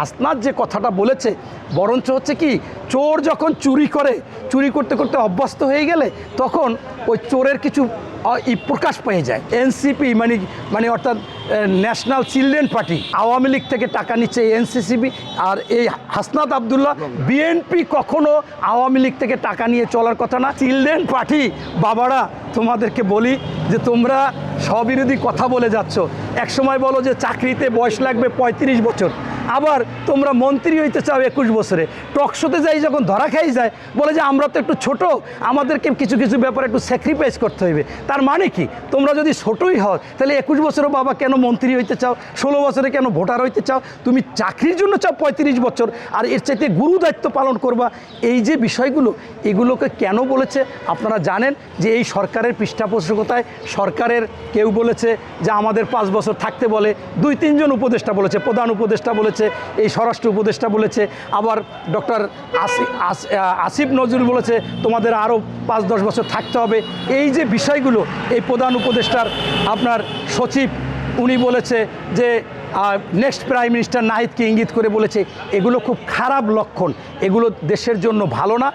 হাসনাত যে কথাটা বলেছে, বরঞ্চ হচ্ছে কি, চোর যখন চুরি করে, চুরি করতে করতে অভ্যস্ত হয়ে গেলে, তখন ওই চোরের কিছু প্রকাশ পেয়ে যায়। এনসিপি মানে মানে অর্থাৎ national children party Awami League থেকে টাকা নিচ্ছে এনসিসিবি আর এই হাসনাত আবদুল্লাহ বিএনপি কখনো আওয়ামী লীগ থেকে টাকা নিয়ে চলার কথা না। চিলড্রেন পার্টি বাবারা, তোমাদেরকে বলি যে তোমরা স্ববিরোধী কথা বলে যাচ্ছ। এক সময় বলো যে চাকরিতে বয়স লাগবে পঁয়ত্রিশ বছর। আবার তোমরা মন্ত্রী হইতে চাও একুশ বছরে। টকশোতে যাই যখন ধরা খাই যায়, বলে যে আমরা তো একটু ছোট, আমাদেরকে কিছু কিছু ব্যাপারে একটু স্যাক্রিফাইস করতে হইবে। তার মানে কি? তোমরা যদি ছোটই হও, তাহলে একুশ বছরও বাবা কেন মন্ত্রী হইতে চাও? ষোলো বছরে কেন ভোটার হইতে চাও? তুমি চাকরির জন্য চাও পঁয়ত্রিশ বছর, আর এর চাইতে গুরু দায়িত্ব পালন করবা। এই যে বিষয়গুলো, এগুলোকে কেন বলেছে? আপনারা জানেন যে এই সরকারের পৃষ্ঠপোষকতায় সরকারের কেউ বলেছে যে আমাদের পাঁচ বছর থাকতে বলে, দুই তিনজন উপদেষ্টা বলেছে, প্রধান উপদেষ্টা বলেছে এই স্বরাষ্ট্র উপদেষ্টা বলেছে, আবার ডক্টর আসি আসিফ নজরুল বলেছে, তোমাদের আরও পাঁচ দশ বছর থাকতে হবে। এই যে বিষয়গুলো, এই প্রধান উপদেষ্টার আপনার সচিব, উনি বলেছে যে নেক্সট প্রাইম মিনিস্টার নাহিদকে ইঙ্গিত করে বলেছে, এগুলো খুব খারাপ লক্ষণ, এগুলো দেশের জন্য ভালো না।